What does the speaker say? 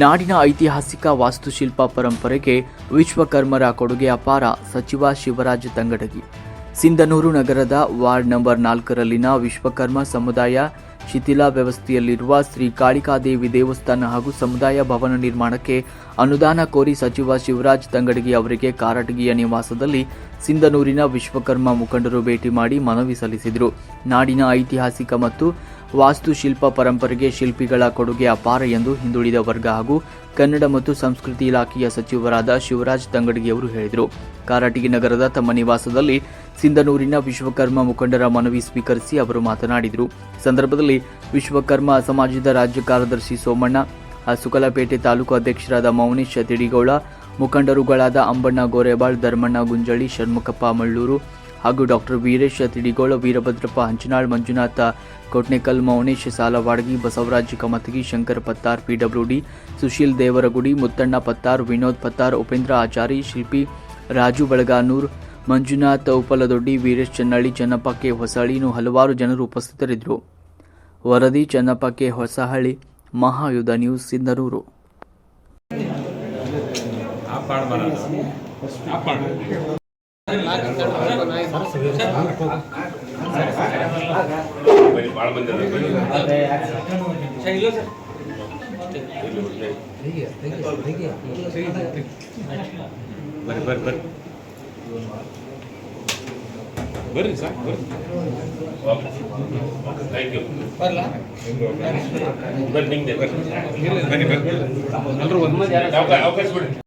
ನಾಡಿನ ಐತಿಹಾಸಿಕ ವಾಸ್ತುಶಿಲ್ಪ ಪರಂಪರೆಗೆ ವಿಶ್ವಕರ್ಮರ ಕೊಡುಗೆ ಅಪಾರ ಸಚಿವ ಶಿವರಾಜ ತಂಗಡಗಿ. ಸಿಂಧನೂರು ನಗರದ ವಾರ್ಡ್ ನಂಬರ್ ನಾಲ್ಕರಲ್ಲಿನ ವಿಶ್ವಕರ್ಮ ಸಮುದಾಯ ಶಿಥಿಲ ವ್ಯವಸ್ಥೆಯಲ್ಲಿರುವ ಶ್ರೀ ಕಾಳಿಕಾದೇವಿ ದೇವಸ್ಥಾನ ಹಾಗೂ ಸಮುದಾಯ ಭವನ ನಿರ್ಮಾಣಕ್ಕೆ ಅನುದಾನ ಕೋರಿ ಸಚಿವ ಶಿವರಾಜ್ ತಂಗಡಗಿ ಅವರಿಗೆ ಕಾರಟಗಿಯ ನಿವಾಸದಲ್ಲಿ ಸಿಂಧನೂರಿನ ವಿಶ್ವಕರ್ಮ ಮುಖಂಡರು ಭೇಟಿ ಮಾಡಿ ಮನವಿ ಸಲ್ಲಿಸಿದರು. ನಾಡಿನ ಐತಿಹಾಸಿಕ ಮತ್ತು ವಾಸ್ತುಶಿಲ್ಪ ಪರಂಪರೆಗೆ ಶಿಲ್ಪಿಗಳ ಕೊಡುಗೆ ಅಪಾರ ಎಂದು ಹಿಂದುಳಿದ ವರ್ಗ ಹಾಗೂ ಕನ್ನಡ ಮತ್ತು ಸಂಸ್ಕೃತಿ ಇಲಾಖೆಯ ಸಚಿವರಾದ ಶಿವರಾಜ್ ತಂಗಡಿಗೆ ಅವರು ಹೇಳಿದರು. ಕಾರಟಗಿ ನಗರದ ತಮ್ಮ ನಿವಾಸದಲ್ಲಿ ಸಿಂಧನೂರಿನ ವಿಶ್ವಕರ್ಮ ಮುಖಂಡರ ಮನವಿ ಸ್ವೀಕರಿಸಿ ಅವರು ಮಾತನಾಡಿದರು. ಸಂದರ್ಭದಲ್ಲಿ ವಿಶ್ವಕರ್ಮ ಸಮಾಜದ ರಾಜ್ಯ ಕಾರ್ಯದರ್ಶಿ ಸೋಮಣ್ಣ ಸುಕಲಪೇಟೆ ತಾಲೂಕು ಅಧ್ಯಕ್ಷರಾದ ಮೌನೇಶ್ ತಿಡಿಗೌಳ ಮುಖಂಡರುಗಳಾದ ಅಂಬಣ್ಣ ಗೋರೆಬಾಳ್, ಧರ್ಮಣ್ಣ ಗುಂಜಳಿ ಷಣ್ಮುಖಪ್ಪ ಮಳ್ಳೂರು ಹಾಗೂ ಡಾಕ್ಟರ್ ವೀರೇಶ್ ತಿಡಿಗೋಳ, ವೀರಭದ್ರಪ್ಪ ಹಂಚನಾಳ್, ಮಂಜುನಾಥ ಕೊಟ್ನೇಕಲ್, ಮೌನೇಶ್ ಸಾಲವಾಡಗಿ, ಬಸವರಾಜ್ ಕಮತಗಿ, ಶಂಕರ್ ಪತ್ತಾರ್ ಪಿಡಬ್ಲ್ಯೂಡಿ ಸುಶೀಲ್ ದೇವರಗುಡಿ, ಮುತ್ತಣ್ಣ ಪತ್ತಾರ್, ವಿನೋದ್ ಪತ್ತಾರ್, ಉಪೇಂದ್ರ ಆಚಾರಿ, ಶಿಲ್ಪಿ ರಾಜು ಬಳಗಾನೂರ್, ಮಂಜುನಾಥ್ ಉಪಲದೊಡ್ಡಿ ವೀರೇಶ್ ಚನ್ನಳ್ಳಿ, ಚನ್ನಪ್ಪ ಕೆ ಹೊಸಹಳ್ಳಿ ಹಲವಾರು ಜನರು ಉಪಸ್ಥಿತರಿದ್ದರು. ವರದಿ, ಚನ್ನಪ್ಪ ಕೆ ಹೊಸಹಳ್ಳಿ, ಮಹಾಯುಧ ನ್ಯೂಸ್, ಸಿಂಧನೂರು. ಆ ಪಾಡ್ ಬರಲ್ಲ ಆ ಪಾಡ್ ಬರೀ ಭಾಳ ಮಂದಿ ಬರ್ರಿ ಬರ್ರಿ ಬರ್ರಿ ಬರ್ರಿ ಸರ್ ಬರ್ರಿ ಥ್ಯಾಂಕ್ ಯು ಬರ್ರಿ ನಿಮ್ದೆ ಬರ್ರಿ ಬರ್ರಿ ಬರ್ರಿ ಎಲ್ಲರೂ ಒಂದು ಅವಕಾಶ ಬಿಡಿ